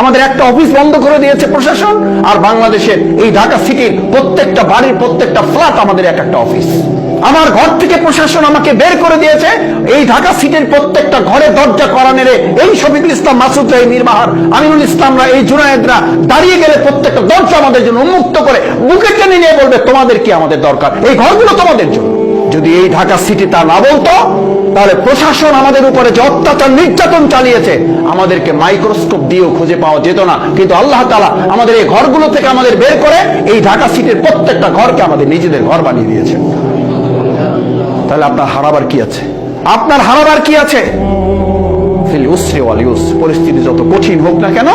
আমাদের একটা অফিস বন্ধ করে দিয়েছে প্রশাসন, আর বাংলাদেশের এই ঢাকা সিটির প্রত্যেকটা বাড়ির প্রত্যেকটা ফ্ল্যাট আমাদের এক একটা অফিস। আমার ঘর থেকে প্রশাসন আমাকে বের করে দিয়েছে, এই ঢাকা সিটির প্রত্যেকটা ঘরে দরজা করানের এই শফিকুল ইসলাম মাসুদ রাহি মীর বাহার আমিনুল ইসলামরা এই জুনায়েদরা দাঁড়িয়ে গেলে প্রত্যেকটা দরজা আমাদের জন্য উন্মুক্ত করে, বুকে টেনে নিয়ে বলবে, তোমাদের কি আমাদের দরকার? এই ঘরগুলো তোমাদের জন্য। যদি এই ঢাকা সিটি তা না বলতো, তাহলে প্রশাসন আমাদের উপরে যে অত্যাচার, নির্যাতন চালিয়েছে, আমাদেরকে মাইক্রোস্কোপ দিয়েও খুঁজে পাওয়া যেত না। কিন্তু আল্লাহ তালা আমাদের এই ঘরগুলো থেকে আমাদের বের করে এই ঢাকা সিটির প্রত্যেকটা ঘরকে আমাদের নিজেদের ঘর বানিয়ে দিয়েছে। তাহলে আপনার হারাবার কি আছে? আপনার হারাবার কি আছে? পরিস্থিতি যত কঠিন হোক না কেন,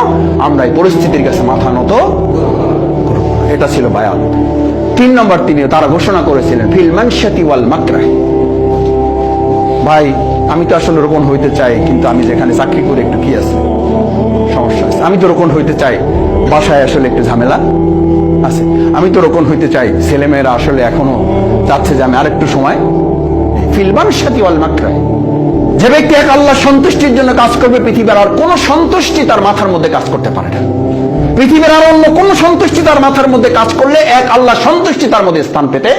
আমরা এই পরিস্থিতির কাছে মাথা নত এটা ছিল বায়াত তিন নম্বর তিনি তারা ঘোষণা করেছিলেন, ফিল মানশাতি ওয়াল মাকরাহ। ভাই, আমি তো আসলে রোপণ হইতে চাই, কিন্তু আমি যেখানে চাকরি করে একটু কি আছে? সমস্যা আছে। আমি তো রোপণ হইতে চাই, বাসায় আসলে একটু ঝামেলা আছে। আমি তো রোপণ হইতে চাই, ছেলেমেয়েরা আসলে এখনও চাচ্ছে যে আমি আরেকটু সময় ফিলবান সাথী ওয়াল মাকরায় যে ব্যক্তি এক আল্লাহ সন্তুষ্টির জন্য কাজ করবে পৃথিবীর আর কোনো সন্তুষ্টি তার মাথার মধ্যে কাজ করতে পারে না। পৃথিবীর আর অন্য কোনো সন্তুষ্টি তার মাথার মধ্যে কাজ করলে এক আল্লাহ সন্তুষ্টি তার মধ্যে স্থান পেতে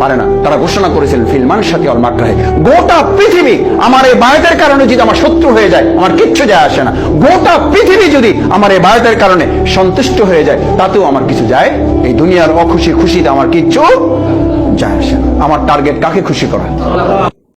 পারে না। তারা ঘোষণা করেছিলেন ফিলমান সাথী অল মাকরাহে। গোটা পৃথিবী আমার এই বায়তের কারণে যদি আমার শত্রু হয়ে যায়, আমার কিচ্ছু যায় আসে না। গোটা পৃথিবী যদি আমার এই বায়তের কারণে সন্তুষ্ট হয়ে যায়, তাতেও আমার কিছু যায়, এই দুনিয়ার অখুশি খুশিতে আমার কিচ্ছু যায় আসে না। আমার টার্গেট কাকে খুশি করা?